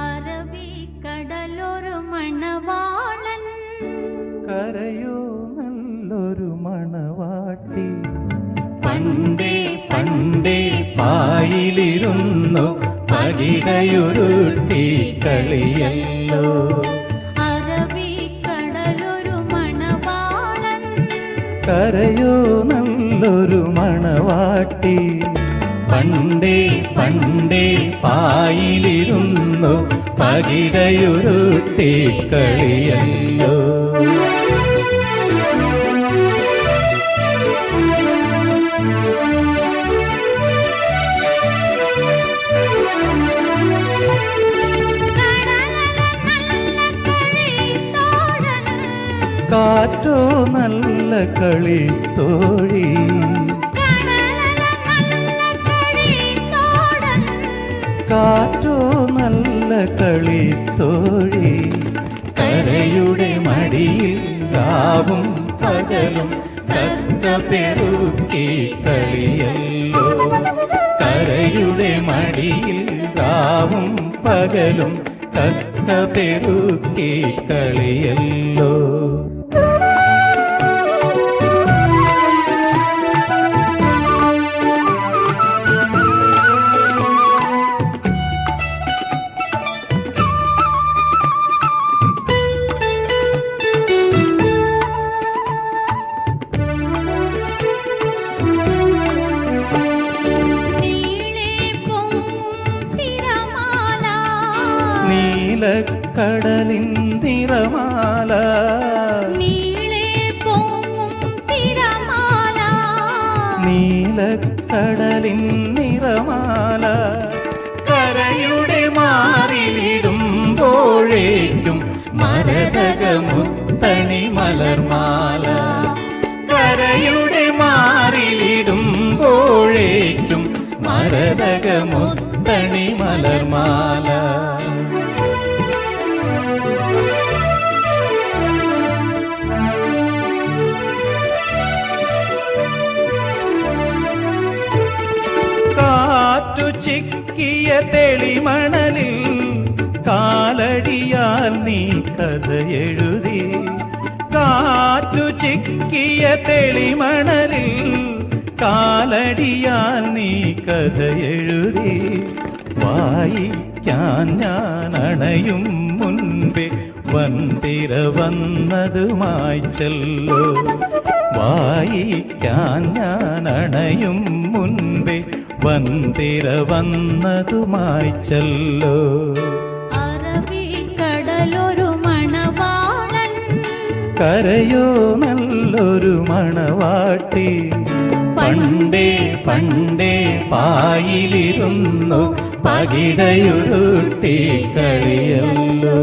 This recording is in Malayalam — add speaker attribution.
Speaker 1: അറബിക്കടലൊരു മണവാളൻ.
Speaker 2: കരയോ നല്ലൊരു മണവാട്ടി.
Speaker 3: പണ്ടേ പണ്ടേ പായിലിരുന്നു പകിടയുരുട്ടി കളിയല്ലോ.
Speaker 2: കരയോ നല്ലൊരു മണവാട്ടി.
Speaker 3: പണ്ടേ പണ്ടേ പായിലിരുന്നു പകിടയുരുട്ടി കളിയല്ലോ.
Speaker 2: കാറ്റോ നല്ല കളി തോഴി. കാറ്റോ നല്ല കളി തോഴി.
Speaker 3: കരയുടെ മടിയിൽ കാവും പകലും തത്ത പെരുക്കി കളിയല്ലോ. കരയുടെ മടിയിൽ കാവും പകലും തത്ത പെരുക്കി കളിയല്ലോ
Speaker 2: നീലക്കടലിൻ തിരമാല. നീലക്കടലിൻ നിറമാല.
Speaker 3: കരയുടെ മാറിയിടുമ്പോഴേക്കും മരതകമുത്തണി മലർമാല. കരയുടെ മാറിയിടുമ്പോഴേക്കും മരതകമുത്തണി മലർമാല.
Speaker 2: ചിക്കിയ തെളിമണലിൽ കാലടിയാൽ നീ കഥ എഴുതി. കാറ്റു ചിക്കിയ തെളിമണലിൽ കാലടിയാൽ നീ കഥ എഴുതി. വായിക്കാൻ ഞാൻ അണയും മുൻപേ വന്തിര വന്നതുമായി ചെല്ലോ. വായിക്കാൻ ഞാൻ അണയും മുൻപേ വന്തിര വന്നതുമായി ചെല്ലോ.
Speaker 1: അറബിക്കടലൊരു മണവാളൻ.
Speaker 2: കരയോ നല്ലൊരു മണവാട്ടി.
Speaker 3: പണ്ടേ പണ്ടേ പായിലിരുന്നു പകിടയുരുട്ടി കളിയല്ലോ